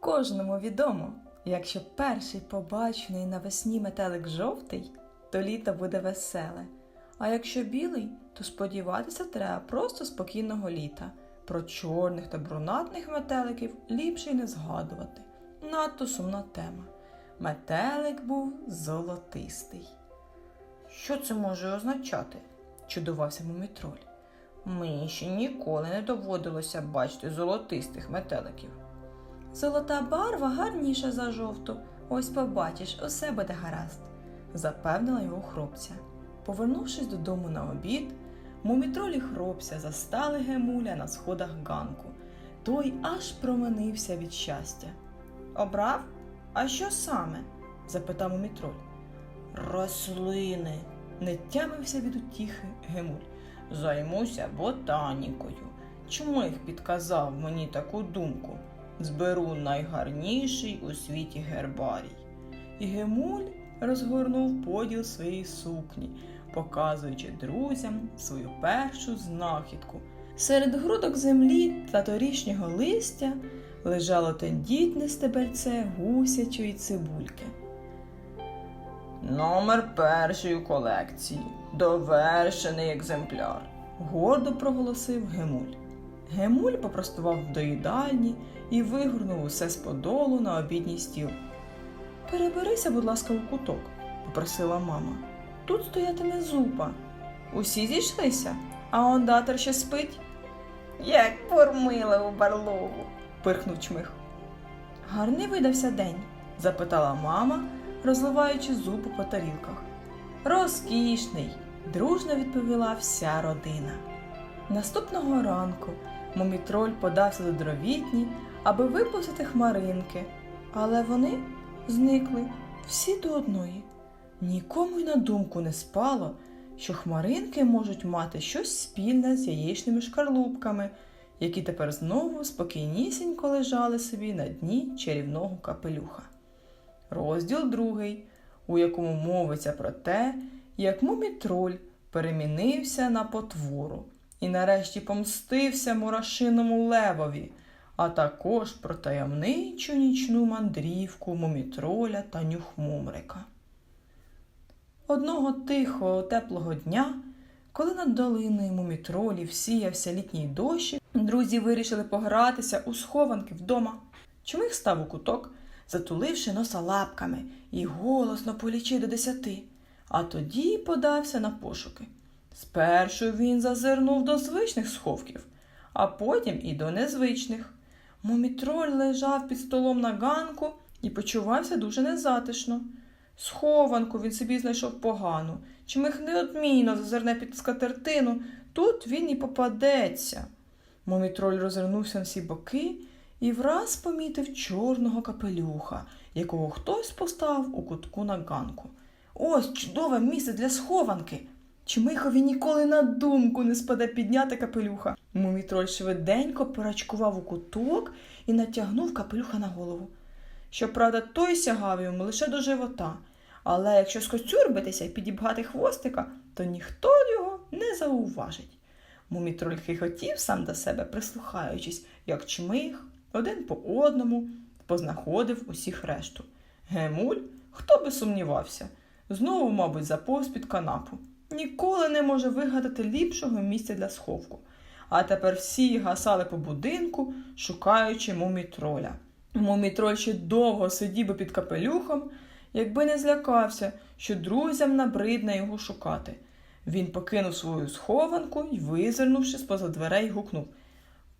Кожному відомо, якщо перший побачений навесні метелик жовтий, то літо буде веселе. А якщо білий, то сподіватися треба просто спокійного літа. Про чорних та брунатних метеликів ліпше й не згадувати. Надто сумна тема. Метелик був золотистий. Що це може означати? чудувався мумітроль. Мені ще ніколи не доводилося бачити золотистих метеликів. Золота барва гарніша за жовту. Ось побачиш, усе буде гаразд, запевнила його хлопця. Повернувшись додому на обід, мумітролі хлопця застали Гемуля на сходах ганку. Той аж променився від щастя. Обрав? А що саме? запитав мумітроль. Рослини, не тямився від утіхи Гемуль. Займуся ботанікою. Чому їх підказав мені таку думку? Зберу найгарніший у світі гербарій. І Гемуль розгорнув поділ своєї сукні, показуючи друзям свою першу знахідку. Серед грудок землі та торішнього листя лежало тендітне стебельце гусячої цибульки. Номер першої колекції. Довершений екземпляр. гордо проголосив Гемуль. Гемуль попростував до їдальні і вигорнув усе з подолу на обідній стіл. Переберися, будь ласка, у куток, попросила мама. Тут стоятиме зупа. Усі зійшлися, а ондатор ще спить. Як пормила у барлогу, пирхнув чмих. Гарний видався день? запитала мама, розливаючи зупу по тарілках. Розкішний, дружно відповіла вся родина. Наступного ранку мумітроль подався до дровітні, аби випустити хмаринки, але вони зникли всі до одної. Нікому й на думку не спало, що хмаринки можуть мати щось спільне з яєчними шкарлупками, які тепер знову спокійнісінько лежали собі на дні чарівного капелюха. Розділ другий, у якому мовиться про те, як мумітроль перемінився на потвору і нарешті помстився мурашиному левові, а також про таємничу нічну мандрівку мумітроля та нюхмумрика. Одного тихого теплого дня, коли над долиною мумітролів сіявся літній дощ, друзі вирішили погратися у схованки вдома. Чмих став у куток, затуливши носа лапками, і голосно полічив до десяти, а тоді подався на пошуки. Спершу він зазирнув до звичних сховків, а потім і до незвичних. Мумітроль лежав під столом на ганку і почувався дуже незатишно. Схованку він собі знайшов погану, чимих неодмінно зазирне під скатертину, тут він і попадеться. Мумітроль розвернувся на всі боки і враз помітив чорного капелюха, якого хтось поставив у кутку на ганку. Ось чудове місце для схованки. Чмихові ніколи на думку не спаде підняти капелюха. Мумітроль швиденько порачкував у куток і натягнув капелюха на голову. Щоправда, той сягав йому лише до живота, але якщо скоцюрбитися і підібгати хвостика, то ніхто його не зауважить. Мумітроль хихотів сам до себе, прислухаючись, як чмих, один по одному познаходив усіх решту. Гемуль, хто би сумнівався, знову, мабуть, заповз під канапу. Ніколи не може вигадати ліпшого місця для сховку. А тепер всі гасали по будинку, шукаючи мумітроля. Мумітроль ще довго сидів би під капелюхом, якби не злякався, що друзям набридне його шукати. Він покинув свою схованку і, визирнувши з-поза дверей, гукнув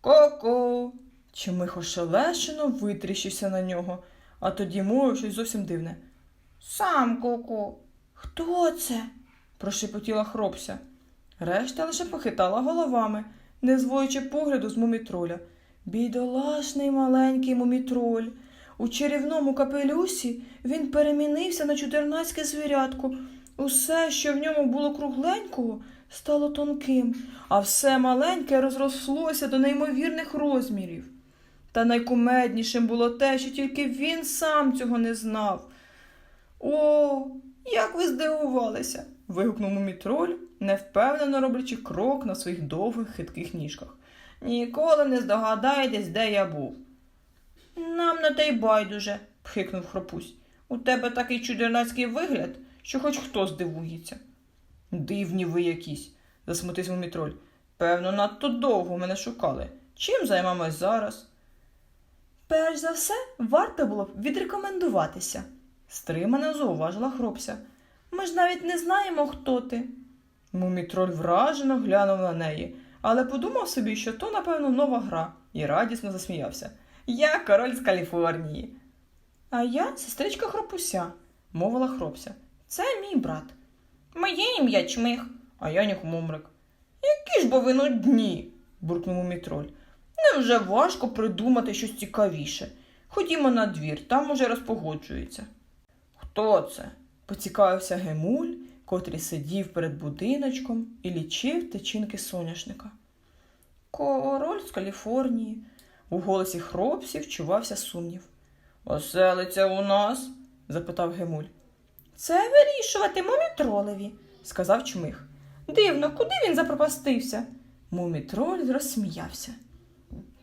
Ко-ко. Чимих ошелешено витріщився на нього, а тоді мовив щось зовсім дивне. Сам ко-ко. Хто це? Прошепотіла хропся. Решта лише похитала головами, не зводячи погляду з мумітроля. Бідолашний маленький мумітроль. У чарівному капелюсі він перемінився на чудернацьке звірятко. Усе, що в ньому було кругленького, стало тонким, а все маленьке розрослося до неймовірних розмірів. Та найкумеднішим було те, що тільки він сам цього не знав. О, як ви здивувалися. Вигукнув мумітроль, невпевнено роблячи крок на своїх довгих хитких ніжках. Ніколи не здогадаєтесь, де я був. Нам на те й байдуже, пхикнув хропусь. У тебе такий чудернацький вигляд, що хоч хто здивується. Дивні ви якісь, засмутився мумітроль. Певно, надто довго мене шукали. Чим займемось зараз? Перш за все, варто було б відрекомендуватися, стримано зауважила хропся. Ми ж навіть не знаємо, хто ти. Мумітроль вражено глянув на неї, але подумав собі, що то, напевно, нова гра, і радісно засміявся. Я король з Каліфорнії. А я сестричка хропуся, мовила хропся. Це мій брат. Моє ім'я чмих, а я нюхмумрик. Які ж бо ви нудні, буркнув мумітроль. Невже важко придумати щось цікавіше. Ходімо на двір, там уже розпогоджується. Хто це? Поцікавився Гемуль, котрий сидів перед будиночком і лічив тичинки соняшника. Король з Каліфорнії. У голосі хропсів чувався сумнів. Оселиться у нас? запитав Гемуль. Це вирішувати мумітролеві, сказав чмих. Дивно, куди він запропастився? Мумітроль розсміявся.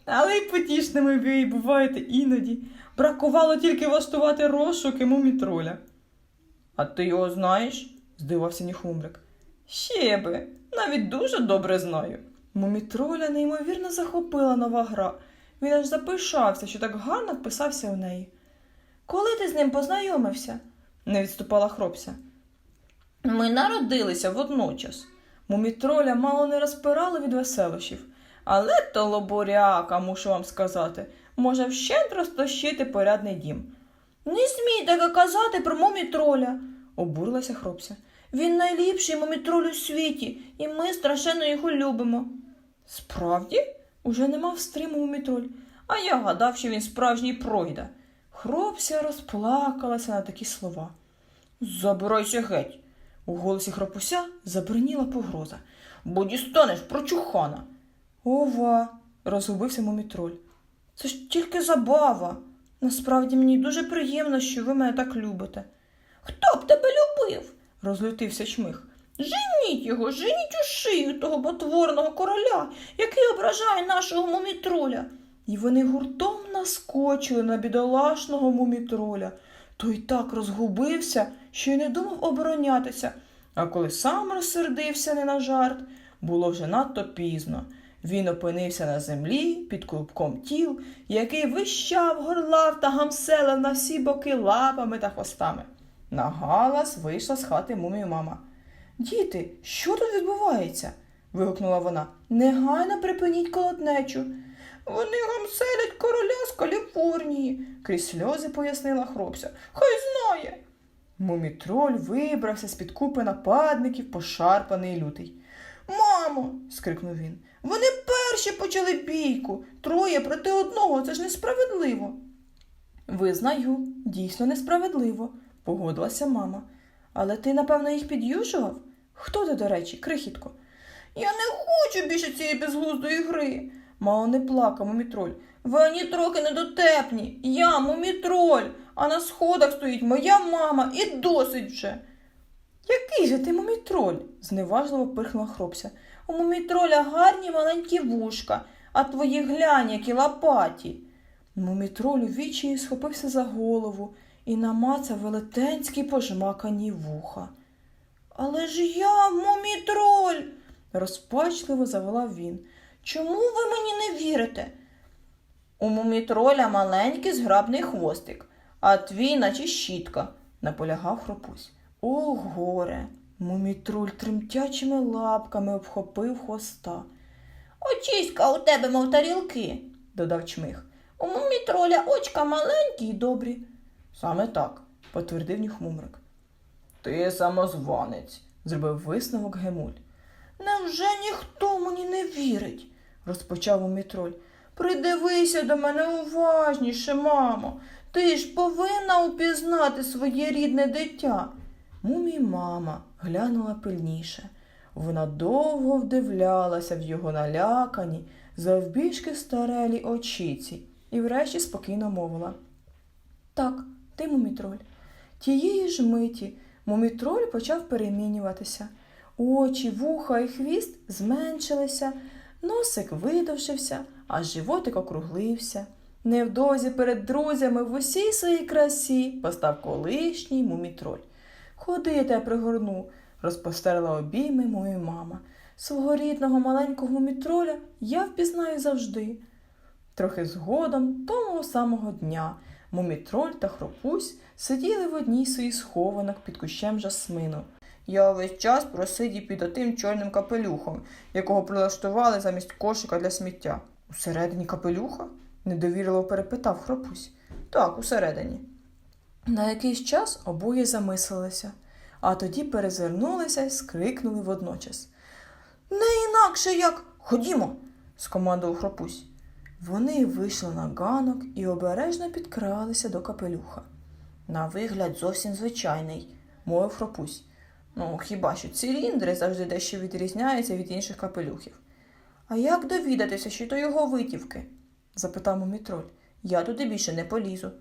Але й потішними ви буваєте іноді. Бракувало тільки влаштувати розшуки мумітроля. А ти його знаєш? здивався Ніхумрик. Ще би, навіть дуже добре знаю. Мумітроля неймовірно захопила нова гра. Він аж запишався, що так гарно вписався в неї. Коли ти з ним познайомився? не відступала хропся. Ми народилися водночас. Мумітроля мало не розпирало від веселощів. Але то лобуряка, мушу вам сказати, може вщент розтощити порядний дім. Не смій таке казати про мумітроля, обурилася хропся. Він найліпший мумітроль у світі, і ми страшенно його любимо. Справді? Уже не мав стриму мумітроль, а я гадав, що він справжній пройда. Хропся розплакалася на такі слова. Забирайся геть. У голосі хропуся забриніла погроза. Бо дістанеш прочухана. Ова, розгубився мумітроль. Це ж тільки забава. Насправді мені дуже приємно, що ви мене так любите. Хто б тебе любив? розлютився чмих. Женіть його, женіть у шию того потворного короля, який ображає нашого мумітроля. І вони гуртом наскочили на бідолашного мумітроля. Той так розгубився, що й не думав оборонятися. А коли сам розсердився не на жарт, було вже надто пізно. Він опинився на землі під клубком тіл, який вищав, горлав та гамселив на всі боки лапами та хвостами. На галас вийшла з хати мумії мама. Діти, що тут відбувається? вигукнула вона. Негайно припиніть колотнечу. Вони гамселять короля з Каліфорнії, крізь сльози пояснила хлопця. Хай знає. Мумітроль вибрався з під купи нападників, пошарпаний лютий. Мамо, скрикнув він, вони перші почали бійку. Троє проти одного, це ж несправедливо. Визнаю, дійсно несправедливо, погодилася мама. Але ти, напевно, їх під'южував? Хто ти, до речі, крихітко? Я не хочу більше цієї безглуздої гри. Мало не плакав мумітроль. Ви ані трохи недотепні. Я мумітроль, а на сходах стоїть моя мама і досить вже. Який же ти мумітроль? зневажливо пирхнула хропся. У мумітроля гарні маленькі вушка, а твої глянь, які лопаті. Мумітроль у вічі схопився за голову і намацав велетенські пожмакані вуха. Але ж я мумітроль, розпачливо заволав він. Чому ви мені не вірите? У мумітроля маленький зграбний хвостик, а твій, наче щітка, наполягав хропусь. О, горе! Мумітруль тремтячими лапками обхопив хвоста. Очіська у тебе, мов тарілки, додав чмих. У мумітроля очка маленькі й добрі. Саме так, потвердив ніхмумрик. Ти самозванець, зробив висновок Гемуль. Невже ніхто мені не вірить? розпочав мумітроль. Придивися до мене уважніше, мамо. Ти ж повинна упізнати своє рідне дитя. Мумій мама глянула пильніше. Вона довго вдивлялася в його налякані, завбільшки старелі очіці і врешті спокійно мовила. Так, ти мумітроль. Тієї ж миті мумітроль почав перемінюватися. Очі, вуха і хвіст зменшилися, носик видовшився, а животик округлився. Невдовзі перед друзями в усій своїй красі постав колишній мумітроль. Ходи, я тебе пригорну, розпостерла обійми мою мама. Свого рідного маленького мумітроля я впізнаю завжди. Трохи згодом, того самого дня, мумітроль та хропусь сиділи в одній з своїх схованок під кущем жасмину. Я увесь час просидів під отим чорним капелюхом, якого прилаштували замість кошика для сміття. Усередині капелюха? недовірливо перепитав хропусь. Так, усередині. На якийсь час обоє замислилися, а тоді перезирнулися і скрикнули водночас. Не інакше як ходімо, скомандував хропусь. Вони вийшли на ганок і обережно підкралися до капелюха. На вигляд зовсім звичайний, мовив хропусь. Ну, хіба що циліндри завжди дещо відрізняються від інших капелюхів. А як довідатися, що то його витівки? запитав мумітроль. Я туди більше не полізу.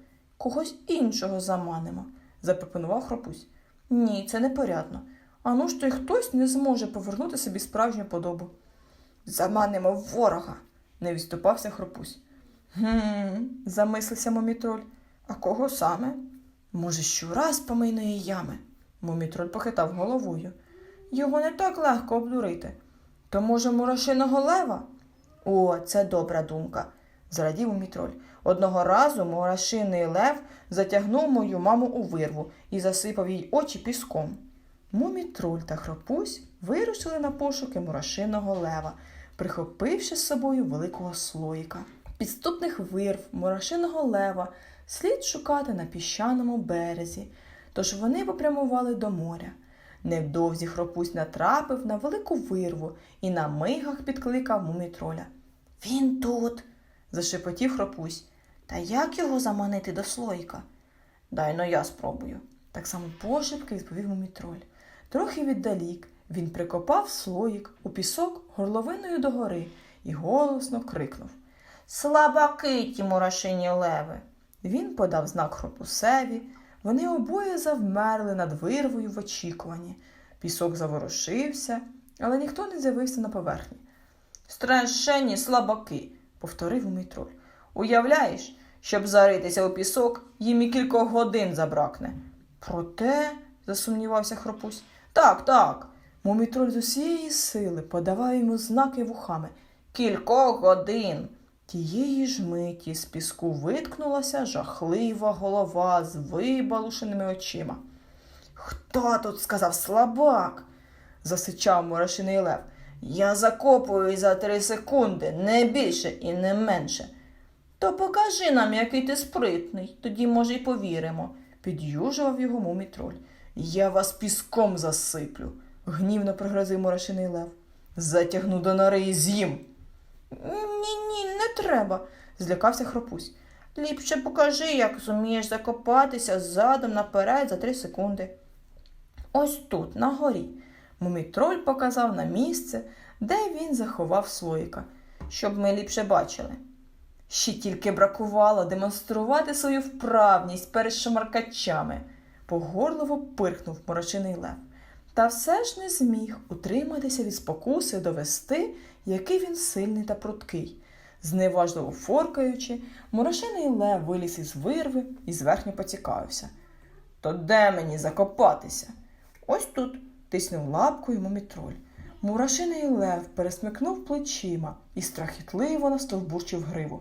Когось іншого заманимо, запропонував хропусь. Ні, це непорядно. Ану ж то й хтось не зможе повернути собі справжню подобу. Заманимо ворога, не відступався хропусь. Гм, замислився мумітроль. А кого саме? Може, щура з помийної ями? Мумітроль похитав головою. Його не так легко обдурити. То, може, мурашиного лева? О, це добра думка, зрадів мумітроль. Одного разу мурашиний лев затягнув мою маму у вирву і засипав їй очі піском. Мумітроль та хропусь вирушили на пошуки мурашиного лева, прихопивши з собою великого слоїка. Підступних вирв мурашиного лева слід шукати на піщаному березі, тож вони попрямували до моря. Невдовзі хропусь натрапив на велику вирву і на мигах підкликав мумітроля. Він тут, зашепотів хропусь. Та як його заманити до слоїка? Дай но я спробую, так само пошепки відповів мумітроль. Трохи віддалік він прикопав слоїк у пісок горловиною догори і голосно крикнув Слабаки ті мурашині леви. Він подав знак хропусеві. Вони обоє завмерли над вирвою в очікуванні. Пісок заворушився, але ніхто не з'явився на поверхні. Страшенні слабаки, повторив митроль. Уявляєш, щоб заритися у пісок, їм і кількох годин забракне. Проте, засумнівався хропусь. Так, так. Мумітроль з усієї сили подавав йому знаки вухами. Кількох годин. Тієї ж миті з піску виткнулася жахлива голова з вибалушеними очима. Хто тут сказав слабак? засичав мурашиний лев. Я закопую за три секунди, не більше і не менше. То покажи нам, який ти спритний, тоді, може, й повіримо, під'южував його мумітроль. Я вас піском засиплю, гнівно пригрозив мурашиний лев. Затягну до нори і з'їм. Ні, ні, не треба, злякався хропусь. Ліпше покажи, як зумієш закопатися задом наперед за три секунди. Ось тут, на горі. Мумітроль показав на місце, де він заховав слоїка, щоб ми ліпше бачили. Ще тільки бракувало демонструвати свою вправність перед шамаркачами, погорливо пирхнув морочиний лев. Та все ж не зміг утриматися від спокуси довести, який він сильний та пруткий. Зневажливо форкаючи, мурашиний лев виліз із вирви і зверхньо поцікавився. То де мені закопатися? Ось тут, тиснув лапкою мумітроль. Мурашиний лев пересмикнув плечима і страхітливо настовбурчив гриву.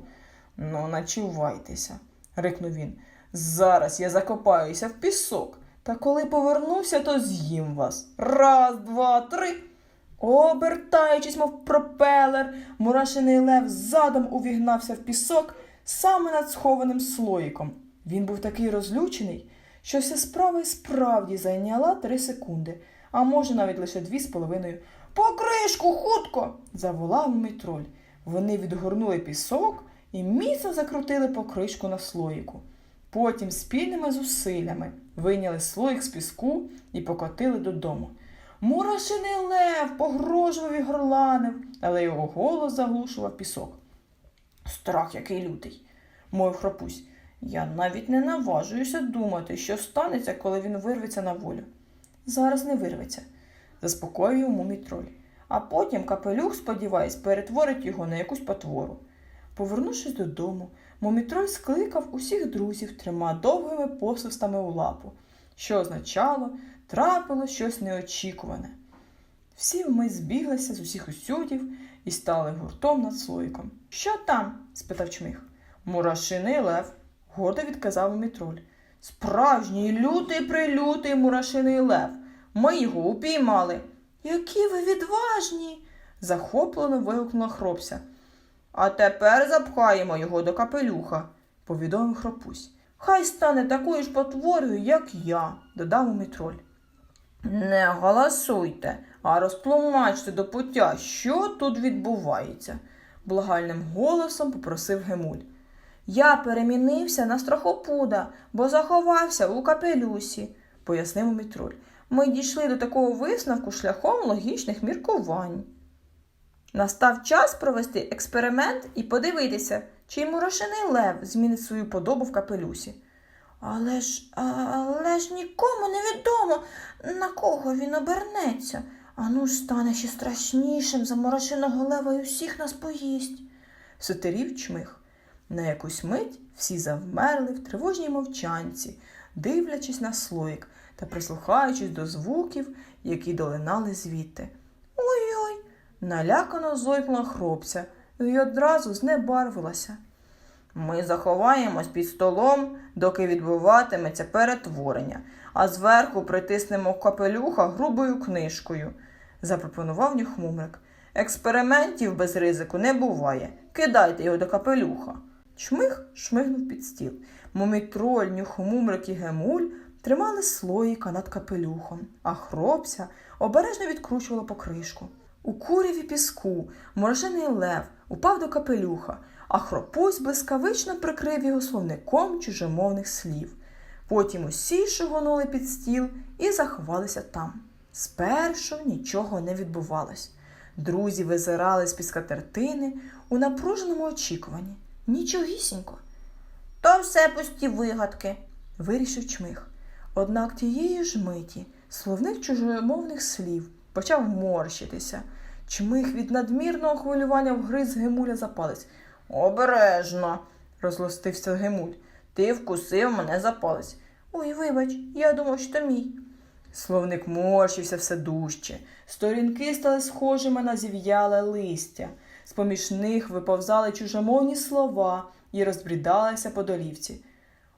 Ну, начувайтеся, рикнув він. Зараз я закопаюся в пісок, та коли повернуся, то з'їм вас. Раз, два, три. Обертаючись, мов пропелер, мурашиний лев задом увігнався в пісок саме над схованим слоїком. Він був такий розлючений, що вся справа й справді зайняла три секунди, а може навіть лише дві з половиною. Покришку, хутко. заволав митроль. Вони відгорнули пісок і міцно закрутили покришку на слоїку. Потім спільними зусиллями вийняли слоїк з піску і покотили додому. Мурашиний лев погрожував і горланив, але його голос заглушував пісок. Страх який лютий, мовив хропусь. Я навіть не наважуюся думати, що станеться, коли він вирветься на волю. Зараз не вирветься, заспокоює мумітроль. А потім капелюх, сподіваюсь, перетворить його на якусь потвору. Повернувшись додому, Мумітроль скликав усіх друзів трьома довгими посвистами у лапу, що означало, трапило щось неочікуване. Всі вмить збіглися з усіх усюдів і стали гуртом над слоїком. Що там? спитав чмих. Мурашиний лев, гордо відказав Мумітроль. Справжній лютий прилютий мурашиний лев. Ми його упіймали. Які ви відважні. захоплено вигукнула хропся. А тепер запхаємо його до капелюха, повідомив хропусь. Хай стане такою ж потворою, як я, додав Мумітроль. Не голосуйте, а розтлумачте до пуття, що тут відбувається, благальним голосом попросив Гемуль. Я перемінився на страхопуда, бо заховався у капелюсі, пояснив Мумітроль. Ми дійшли до такого висновку шляхом логічних міркувань. Настав час провести експеримент і подивитися, чи мурашиний лев змінить свою подобу в капелюсі. Але ж, але ж нікому не відомо, на кого він обернеться. А ну ж стане ще страшнішим за мурашиного лева і усіх нас поїсть. Сотерів чмих. На якусь мить всі завмерли в тривожній мовчанці, дивлячись на слоїк та прислухаючись до звуків, які долинали звідти. Ой-ой! Налякано зойкнула хропця і одразу знебарвилася. Ми заховаємось під столом, доки відбуватиметься перетворення, а зверху притиснемо капелюха грубою книжкою, запропонував нюхмумрик. Експериментів без ризику не буває. Кидайте його до капелюха. Чмих шмигнув під стіл. Мумітроль, нюхмумрик і гемуль тримали слоїка над капелюхом, а хропся обережно відкручувала покришку. У куряві піску морожений лев упав до капелюха, а хропусь блискавично прикрив його словником чужомовних слів. Потім усі шугонули під стіл і заховалися там. Спершу нічого не відбувалось. Друзі визирали з під скатертини у напруженому очікуванні. Нічогісінько. То все пусті вигадки, вирішив чмих. Однак тієї ж миті словник чужомовних слів почав морщитися. Чмих від надмірного хвилювання вгриз Гемуля за палець. Обережно, розлостився Гемуль. Ти вкусив мене за палець. Ой, вибач, я думав, що мій. Словник морщився все дужче. Сторінки стали схожими на зів'яле листя. З поміж них виповзали чужомовні слова і розбрідалися по долівці.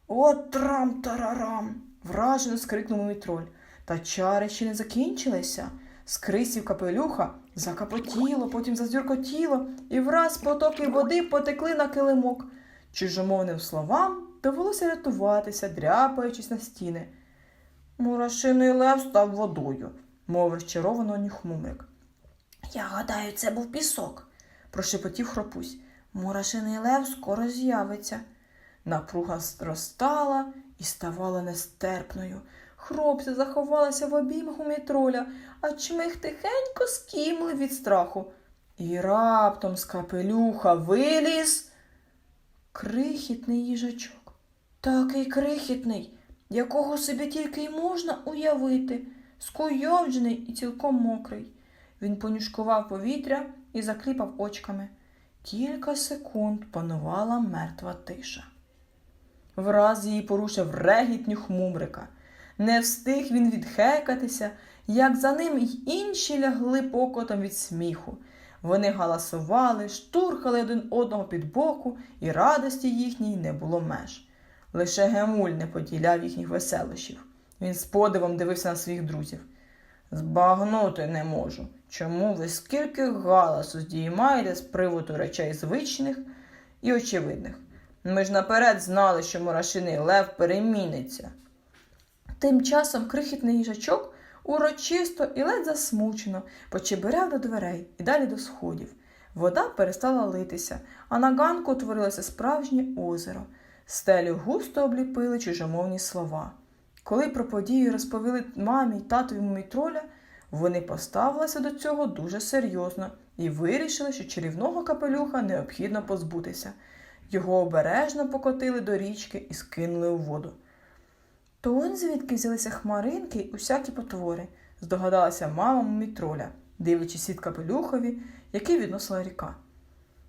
От трам тарарам. вражено скрикнув мітроль. Та чари ще не закінчилися. З крисів капелюха закапотіло, потім зазюркотіло, і враз потоки води потекли на килимок. Чужомовним словам довелося рятуватися, дряпаючись на стіни. Мурашиний лев став водою, мов розчаровано нюхмумрик. Я гадаю, це був пісок, прошепотів хропусь. Мурашиний лев скоро з'явиться. Напруга зростала і ставала нестерпною. Хропця заховалася в обіймах у мітроля, а чмих тихенько скімлив від страху. І раптом з капелюха виліз крихітний їжачок. Такий крихітний, якого собі тільки й можна уявити, скуйовджений і цілком мокрий. Він понюшкував повітря і закліпав очками. Кілька секунд панувала мертва тиша. Враз її порушив регіт нюхмумрика. Не встиг він відхекатися, як за ним й інші лягли покотом від сміху. Вони галасували, штурхали один одного під боку, і радості їхній не було меж. Лише Гемуль не поділяв їхніх веселощів. Він з подивом дивився на своїх друзів. Збагнути не можу. Чому ви скільки галасу здіймаєте з приводу речей звичних і очевидних? Ми ж наперед знали, що мурашиний лев переміниться. Тим часом крихітний їжачок урочисто і ледь засмучено почебиряв до дверей і далі до сходів. Вода перестала литися, а на ганку утворилося справжнє озеро. Стелю густо обліпили чужомовні слова. Коли про подію розповіли мамі й татові мумітроля, вони поставилися до цього дуже серйозно і вирішили, що чарівного капелюха необхідно позбутися. Його обережно покотили до річки і скинули у воду. То он звідки взялися хмаринки й усякі потвори, здогадалася мама мумітроля, дивлячись від капелюхові, який відносила ріка.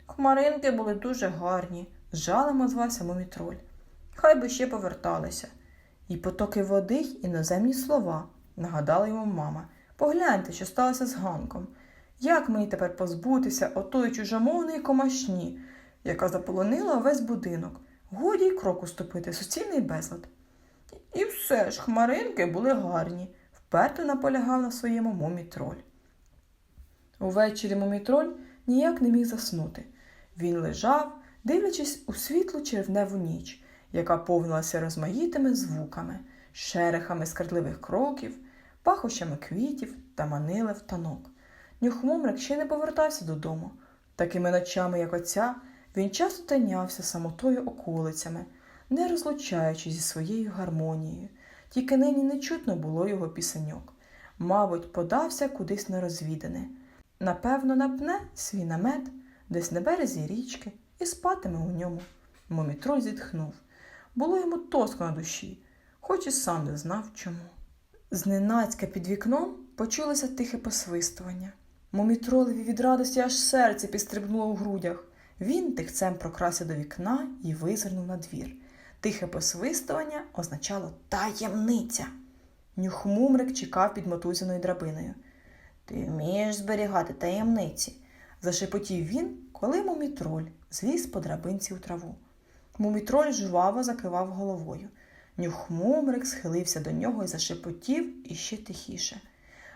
Хмаринки були дуже гарні, з жалем озвався мумітроль. Хай би ще поверталися. І потоки води й іноземні слова, нагадала йому мама. Погляньте, що сталося з Ганком. Як мені тепер позбутися отої чужомовної комашні, яка заполонила весь будинок? Годі й кроку ступити, суцільний безлад. І все ж хмаринки були гарні, вперто наполягав на своєму мумітроль. Увечері мумітроль ніяк не міг заснути. Він лежав, дивлячись у світлу червневу ніч, яка повнилася розмаїтими звуками, шерехами скардливих кроків, пахощами квітів та манили в танок. Нюхмумрик ще не повертався додому. Такими ночами, як оця, він часто тинявся самотою околицями, не розлучаючись зі своєю гармонією, тільки нині не чутно було його пісеньок. Мабуть, подався кудись на розвідане. Напевно, напне свій намет десь на березі річки і спатиме у ньому. Момітроль зітхнув. Було йому тоска на душі, хоч і сам не знав чому. Зненацька під вікном почулося тихе посвистування. Момітролеві від радості аж серце підстрибнуло у грудях. Він тихцем прокрався до вікна і визирнув на двір. Тихе посвистування означало таємниця. Нюхмумрик чекав під мотузяною драбиною. Ти вмієш зберігати таємниці, зашепотів він, коли мумітроль зліз по драбинці у траву. Мумітроль жваво закивав головою. Нюхмумрик схилився до нього і зашепотів іще тихіше.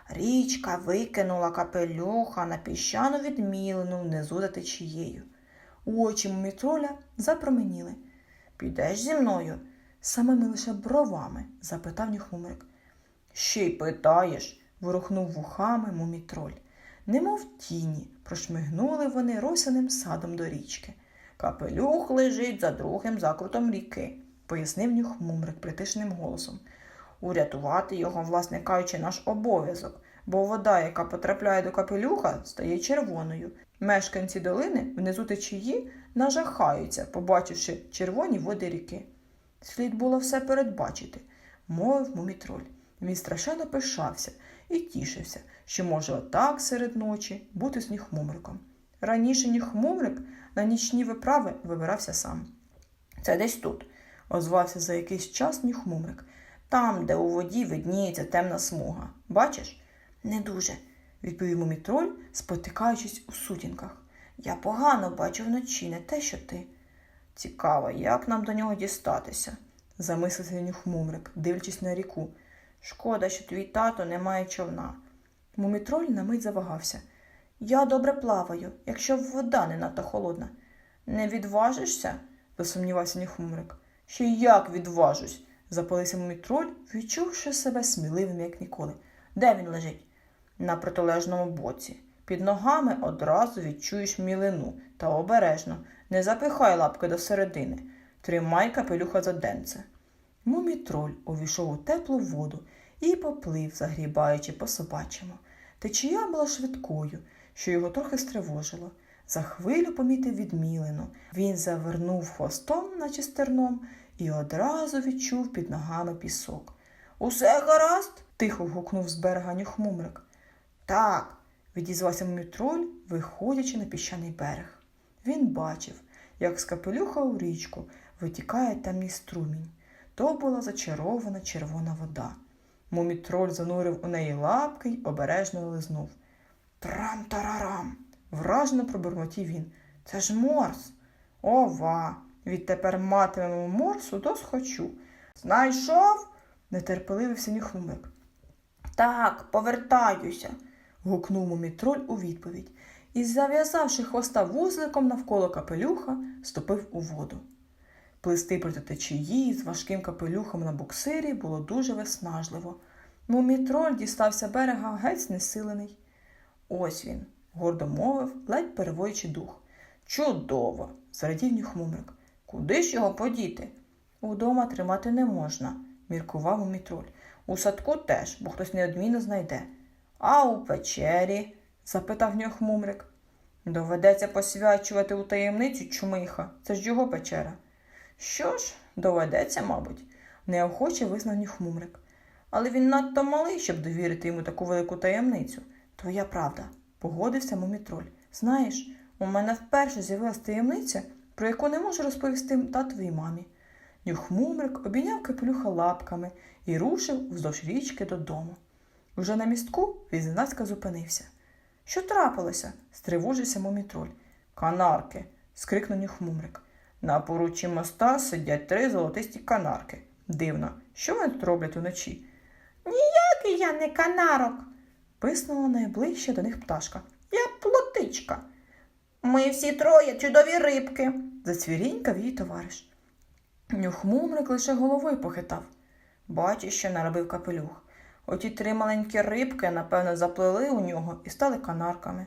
Річка викинула капелюха на піщану відмілину внизу за течією. Очі мумітроля запроменіли. Підеш зі мною? Самими лише бровами? запитав нюхмумрик. Ще й питаєш, ворухнув вухами мумітроль. Немов тіні, прошмигнули вони росяним садом до річки. Капелюх лежить за другим закрутом ріки, пояснив нюхмумрик притишним голосом. Урятувати його, власне кажучи, наш обов'язок, бо вода, яка потрапляє до капелюха, стає червоною. Мешканці долини внизу течії нажахаються, побачивши червоні води ріки. Слід було все передбачити, мовив мумітроль. Він страшенно пишався і тішився, що може отак серед ночі бути з ніхмумриком. Раніше ніхмумрик на нічні виправи вибирався сам. Це десь тут, озвався за якийсь час ніхмумрик. Там, де у воді видніється темна смуга. Бачиш? Не дуже, відповів мумітроль, спотикаючись у сутінках. Я погано бачу вночі, не те, що ти. Цікаво, як нам до нього дістатися, замислився нюхмумрик, дивлячись на ріку. Шкода, що твій тато не має човна. Мумітроль на мить завагався. Я добре плаваю, якщо вода не надто холодна. Не відважишся? засумнівався нюхмумрик. Ще як відважусь, запалився мумітроль, відчувши себе сміливим, як ніколи. Де він лежить? На протилежному боці. Під ногами одразу відчуєш мілину та обережно, не запихай лапки до середини. Тримай капелюха за денце. Мумітроль увійшов у теплу воду і поплив, загрібаючи по собачому. Течія була швидкою, що його трохи стривожило. За хвилю помітив відмілину. Він завернув хвостом, наче стерном, і одразу відчув під ногами пісок. Усе гаразд? тихо гукнув з берега нюхмумрик. Так, відізвався мумітроль, виходячи на піщаний берег. Він бачив, як з капелюха у річку витікає темний струмінь. То була зачарована червона вода. Мумітроль занурив у неї лапки й обережно лизнув. Трам-тарарам. вражено пробурмотів він. Це ж морс. Ова. Відтепер матимемо морсу досхочу. Знайшов? нетерпеливився нюхмик. Так, повертаюся, гукнув мумітроль у відповідь і, зав'язавши хвоста вузликом навколо капелюха, ступив у воду. Плисти проти течії з важким капелюхом на буксирі було дуже виснажливо. Мумітроль дістався берега геть знесилений. Ось він, гордо мовив, ледь переводячи дух. Чудово! зрадів нюхмумрик. Куди ж його подіти? Удома тримати не можна, міркував мумітроль. У садку теж, бо хтось неодмінно знайде. А у печері? запитав нюхмумрик. Доведеться посвячувати у таємницю чумиха. Це ж його печера. Що ж, доведеться, мабуть, неохоче визнав нюхмумрик. Але він надто малий, щоб довірити йому таку велику таємницю. Твоя правда, погодився мумітроль. Знаєш, У мене вперше з'явилася таємниця, про яку не можу розповісти татовій мамі. Нюхмумрик обійняв капелюха лапками і рушив вздовж річки додому. Уже на містку він зненацька зупинився. Що трапилося? стривожився мумітроль. Канарки. скрикнув нюхмумрик. На поруччі моста сидять три золотисті канарки. Дивно, що вони тут роблять уночі? Ніякий я не канарок, писнула найближча до них пташка. Я плотичка. Ми всі троє чудові рибки, зацвірінькав її товариш. Нюхмумрик лише головою похитав. Бачиш, що наробив капелюх. Оті три маленькі рибки, напевно, заплили у нього і стали канарками.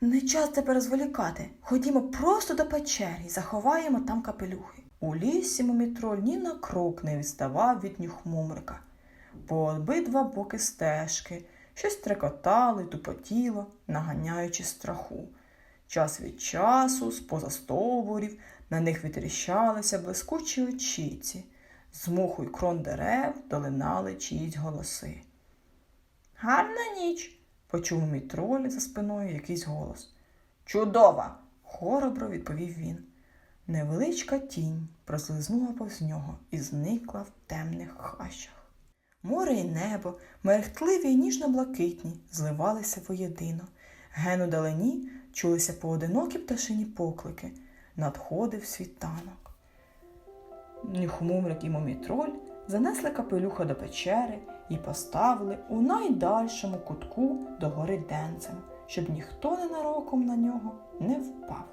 Не час тепер зволікати. Ходімо просто до печері і заховаємо там капелюхи. У лісі мумітроль ні на крок не відставав від нюхмумрика. По обидва боки стежки щось трекотало й тупотіло, наганяючи страху. Час від часу, з-поза стовбурів, на них витріщалися блискучі очіці. З муху й крон дерев долинали чиїсь голоси. Гарна ніч, почув мій троль за спиною якийсь голос. Чудова! хоробро відповів він. Невеличка тінь прослизнула повз нього і зникла в темних хащах. Море і небо, мерехтливі й ніжно-блакитні, зливалися воєдино. Ген у далині чулися поодинокі пташині поклики. Надходив світанок. Нюхмумрик і мумітроль занесли капелюха до печери і поставили у найдальшому кутку до гори денцем, щоб ніхто ненароком на нього не впав.